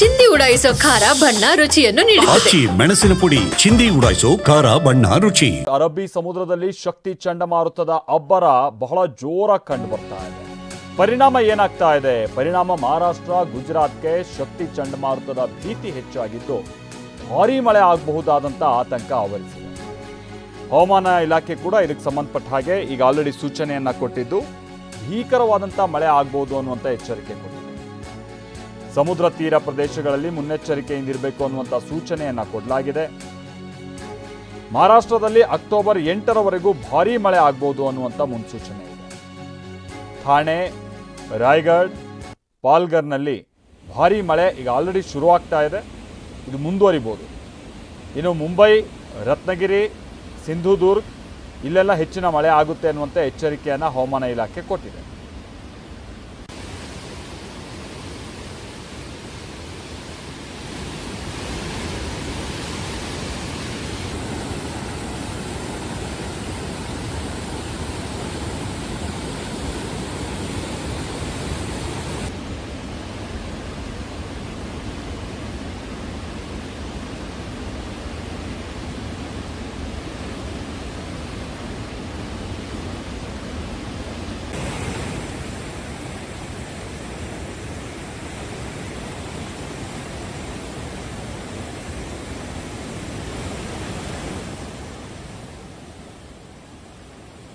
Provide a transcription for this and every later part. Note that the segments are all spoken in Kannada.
ಚಿಂದಿ ಉಡಾಯಿಸೋ ಖಾರ ಬಣ್ಣ ರುಚಿಯನ್ನು ನೀಡುತ್ತದೆ. ಆಚಿ ಮೆಣಸಿನ ಪುಡಿ ಚಿಂದಿ ಉಡಾಯಿಸೋ ಖಾರ ಬಣ್ಣ ರುಚಿ. ಅರಬ್ಬಿ ಸಮುದ್ರದಲ್ಲಿ ಶಕ್ತಿ ಚಂಡಮಾರುತದ ಅಬ್ಬರ ಬಹಳ ಜೋರಾಗಿ ಕಂಡು ಬರ್ತಾ ಇದೆ. ಪರಿಣಾಮ ಏನಾಗ್ತಾ ಇದೆ? ಪರಿಣಾಮ ಮಹಾರಾಷ್ಟ್ರ ಗುಜರಾತ್ಗೆ ಶಕ್ತಿ ಚಂಡಮಾರುತದ ಭೀತಿ ಹೆಚ್ಚಾಗಿದ್ದು ಭಾರೀ ಮಳೆ ಆಗಬಹುದಾದಂಥ ಆತಂಕ ಆವರಿಸಿದೆ. ಹವಾಮಾನ ಇಲಾಖೆ ಕೂಡ ಇದಕ್ಕೆ ಸಂಬಂಧಪಟ್ಟ ಹಾಗೆ ಈಗ ಆಲ್ರೆಡಿ ಸೂಚನೆಯನ್ನ ಕೊಟ್ಟಿದ್ದು ಭೀಕರವಾದಂಥ ಮಳೆ ಆಗ್ಬೋದು ಅನ್ನುವಂಥ ಎಚ್ಚರಿಕೆ ಕೊಟ್ಟಿದೆ. ಸಮುದ್ರ ತೀರ ಪ್ರದೇಶಗಳಲ್ಲಿ ಮುನ್ನೆಚ್ಚರಿಕೆಯಿಂದಿರಬೇಕು ಅನ್ನುವಂಥ ಸೂಚನೆಯನ್ನು ಕೊಡಲಾಗಿದೆ. ಮಹಾರಾಷ್ಟ್ರದಲ್ಲಿ ಅಕ್ಟೋಬರ್ ಎಂಟರವರೆಗೂ ಭಾರೀ ಮಳೆ ಆಗ್ಬೋದು ಅನ್ನುವಂಥ ಮುನ್ಸೂಚನೆ ಇದೆ. ಥಾಣೆ ರಾಯ್ಗಢ್, ಪಾಲ್ಗರ್ನಲ್ಲಿ ಭಾರೀ ಮಳೆ ಈಗ ಆಲ್ರೆಡಿ ಶುರುವಾಗ್ತಾ ಇದೆ. ಇದು ಮುಂದುವರಿಬೋದು. ಇನ್ನು ಮುಂಬೈ, ರತ್ನಗಿರಿ, ಸಿಂಧುದುರ್ಗ್ ಇಲ್ಲೆಲ್ಲ ಹೆಚ್ಚಿನ ಮಳೆ ಆಗುತ್ತೆ ಅನ್ನುವಂಥ ಎಚ್ಚರಿಕೆಯನ್ನು ಹವಾಮಾನ ಇಲಾಖೆ ಕೊಟ್ಟಿದೆ.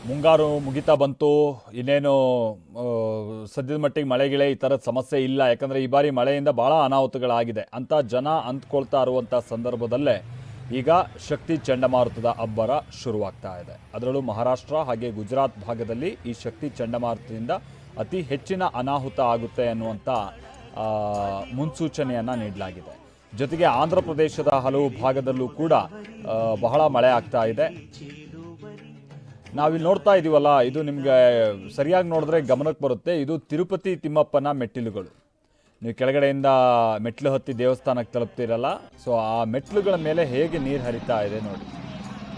ಮುಂಗಾರು ಮುಗಿತಾ ಬಂತು. ಇನ್ನೇನು ಸದ್ಯದ ಮಟ್ಟಿಗೆ ಮಳೆ ಗಿಳೆ ಈ ಥರದ ಸಮಸ್ಯೆ ಇಲ್ಲ. ಯಾಕಂದರೆ ಈ ಬಾರಿ ಮಳೆಯಿಂದ ಭಾಳ ಅನಾಹುತಗಳಾಗಿದೆ. ಅಂತ ಜನ ಅಂದ್ಕೊಳ್ತಾ ಇರುವಂಥ ಸಂದರ್ಭದಲ್ಲೇ ಈಗ ಶಕ್ತಿ ಚಂಡಮಾರುತದ ಅಬ್ಬರ ಶುರುವಾಗ್ತಾ ಇದೆ. ಅದರಲ್ಲೂ ಮಹಾರಾಷ್ಟ್ರ ಹಾಗೆ ಗುಜರಾತ್ ಭಾಗದಲ್ಲಿ ಈ ಶಕ್ತಿ ಚಂಡಮಾರುತದಿಂದ ಅತಿ ಹೆಚ್ಚಿನ ಅನಾಹುತ ಆಗುತ್ತೆ ಅನ್ನುವಂಥ ಮುನ್ಸೂಚನೆಯನ್ನು ನೀಡಲಾಗಿದೆ. ಜೊತೆಗೆ ಆಂಧ್ರ ಪ್ರದೇಶದ ಹಲವು ಭಾಗದಲ್ಲೂ ಕೂಡ ಬಹಳ ಮಳೆ ಆಗ್ತಾ ಇದೆ. ನಾವಿಲ್ಲಿ ನೋಡ್ತಾ ಇದೀವಲ್ಲ, ಇದು ನಿಮಗೆ ಸರಿಯಾಗಿ ನೋಡಿದ್ರೆ ಗಮನಕ್ಕೆ ಬರುತ್ತೆ. ಇದು ತಿರುಪತಿ ತಿಮ್ಮಪ್ಪನ ಮೆಟ್ಟಿಲುಗಳು. ನೀವು ಕೆಳಗಡೆಯಿಂದ ಮೆಟ್ಲು ಹತ್ತಿ ದೇವಸ್ಥಾನಕ್ಕೆ ತಲುಪ್ತಿರಲ್ಲ, ಸೊ ಆ ಮೆಟ್ಲುಗಳ ಮೇಲೆ ಹೇಗೆ ನೀರು ಹರಿತಾ ಇದೆ ನೋಡಿ.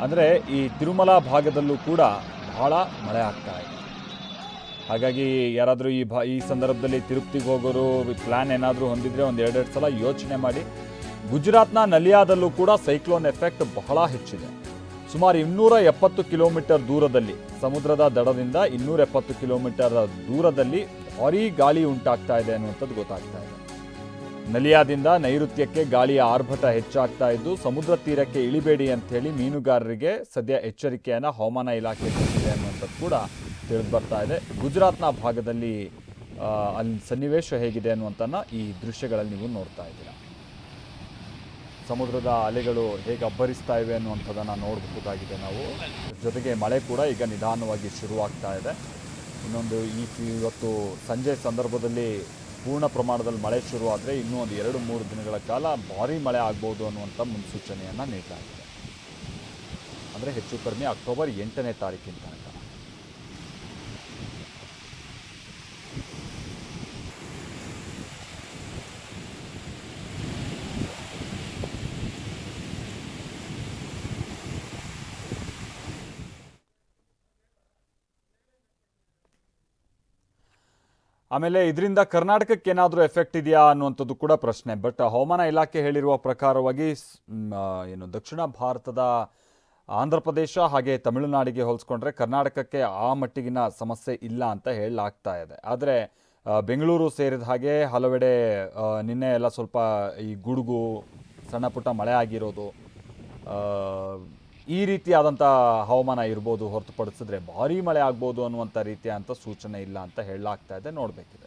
ಅಂದರೆ ಈ ತಿರುಮಲ ಭಾಗದಲ್ಲೂ ಕೂಡ ಬಹಳ ಮಳೆ ಆಗ್ತಾ ಇದೆ. ಹಾಗಾಗಿ ಯಾರಾದರೂ ಈ ಭಾ, ಈ ಸಂದರ್ಭದಲ್ಲಿ ತಿರುಪ್ತಿಗೆ ಹೋಗೋರು ಪ್ಲ್ಯಾನ್ ಏನಾದರೂ ಹೊಂದಿದರೆ ಒಂದು ಎರಡೆರಡು ಸಲ ಯೋಚನೆ ಮಾಡಿ. ಗುಜರಾತ್ನ ನಲಿಯಾದಲ್ಲೂ ಕೂಡ ಸೈಕ್ಲೋನ್ ಎಫೆಕ್ಟ್ ಬಹಳ ಹೆಚ್ಚಿದೆ. ಸುಮಾರು ಇನ್ನೂರ ಎಪ್ಪತ್ತು ಕಿಲೋಮೀಟರ್ ದೂರದಲ್ಲಿ, ಸಮುದ್ರದ ದಡದಿಂದ ಇನ್ನೂರ ಎಪ್ಪತ್ತು ಕಿಲೋಮೀಟರ್ ದೂರದಲ್ಲಿ ಭಾರೀ ಗಾಳಿ ಉಂಟಾಗ್ತಾ ಇದೆ ಅನ್ನುವಂಥದ್ದು ಗೊತ್ತಾಗ್ತಾ ಇದೆ. ನಲಿಯಾದಿಂದ ನೈಋತ್ಯಕ್ಕೆ ಗಾಳಿಯ ಆರ್ಭಟ ಹೆಚ್ಚಾಗ್ತಾ ಇದ್ದು, ಸಮುದ್ರ ತೀರಕ್ಕೆ ಇಳಿಬೇಡಿ ಅಂತ ಹೇಳಿ ಮೀನುಗಾರರಿಗೆ ಸದ್ಯ ಎಚ್ಚರಿಕೆಯನ್ನು ಹವಾಮಾನ ಇಲಾಖೆ ಕೊಟ್ಟಿದೆ ಅನ್ನುವಂಥದ್ದು ಕೂಡ ತಿಳಿದು ಬರ್ತಾ ಇದೆ. ಗುಜರಾತ್ನ ಭಾಗದಲ್ಲಿ ಅಲ್ಲಿ ಸನ್ನಿವೇಶ ಹೇಗಿದೆ ಅನ್ನುವಂಥನ್ನ ಈ ದೃಶ್ಯಗಳಲ್ಲಿ ನೀವು ನೋಡ್ತಾ ಇದ್ದೀರಾ. ಸಮುದ್ರದ ಅಲೆಗಳು ಹೇಗೆ ಅಬ್ಬರಿಸ್ತಾ ಇವೆ ಅನ್ನುವಂಥದ್ದನ್ನು ನೋಡಬಹುದಾಗಿದೆ ನಾವು. ಜೊತೆಗೆ ಮಳೆ ಕೂಡ ಈಗ ನಿಧಾನವಾಗಿ ಶುರುವಾಗ್ತಾ ಇದೆ. ಇನ್ನೊಂದು ಈ ಇವತ್ತು ಸಂಜೆ ಸಂದರ್ಭದಲ್ಲಿ ಪೂರ್ಣ ಪ್ರಮಾಣದಲ್ಲಿ ಮಳೆ ಶುರುವಾದರೆ ಇನ್ನೂ ಒಂದು ಎರಡು ಮೂರು ದಿನಗಳ ಕಾಲ ಭಾರಿ ಮಳೆ ಆಗ್ಬೋದು ಅನ್ನುವಂಥ ಮುನ್ಸೂಚನೆಯನ್ನು ನೀಡಲಾಗಿದೆ ಅಂದರೆ ಹೆಚ್ಚು ಕಡಿಮೆ ಅಕ್ಟೋಬರ್ ಎಂಟನೇ ತಾರೀಕಿನ ಆಮೇಲೆ ಇದರಿಂದ ಕರ್ನಾಟಕಕ್ಕೆ ಏನಾದರೂ ಎಫೆಕ್ಟ್ ಇದೆಯಾ ಅನ್ನುವಂಥದ್ದು ಕೂಡ ಪ್ರಶ್ನೆ. ಬಟ್ ಹವಾಮಾನ ಇಲಾಖೆ ಹೇಳಿರುವ ಪ್ರಕಾರವಾಗಿ ಏನು ದಕ್ಷಿಣ ಭಾರತದ ಆಂಧ್ರ ಪ್ರದೇಶ ಹಾಗೆ ತಮಿಳುನಾಡಿಗೆ ಹೋಲಿಸ್ಕೊಂಡ್ರೆ ಕರ್ನಾಟಕಕ್ಕೆ ಆ ಮಟ್ಟಿಗಿನ ಸಮಸ್ಯೆ ಇಲ್ಲ ಅಂತ ಹೇಳಲಾಗ್ತಾ ಇದೆ. ಆದರೆ ಬೆಂಗಳೂರು ಸೇರಿದ ಹಾಗೆ ಹಲವೆಡೆ ನಿನ್ನೆ ಎಲ್ಲ ಸ್ವಲ್ಪ ಈ ಗುಡುಗು ಸಣ್ಣ ಪುಟ್ಟ ಮಳೆ ಆಗಿರೋದು ಈ ರೀತಿಯಾದಂಥ ಹವಾಮಾನ ಇರ್ಬೋದು ಹೊರತುಪಡಿಸಿದ್ರೆ ಭಾರಿ ಮಳೆ ಆಗ್ಬೋದು ಅನ್ನುವಂಥ ರೀತಿಯಾದಂಥ ಸೂಚನೆ ಇಲ್ಲ ಅಂತ ಹೇಳಲಾಗ್ತಾ ಇದೆ. ನೋಡಬೇಕಿದೆ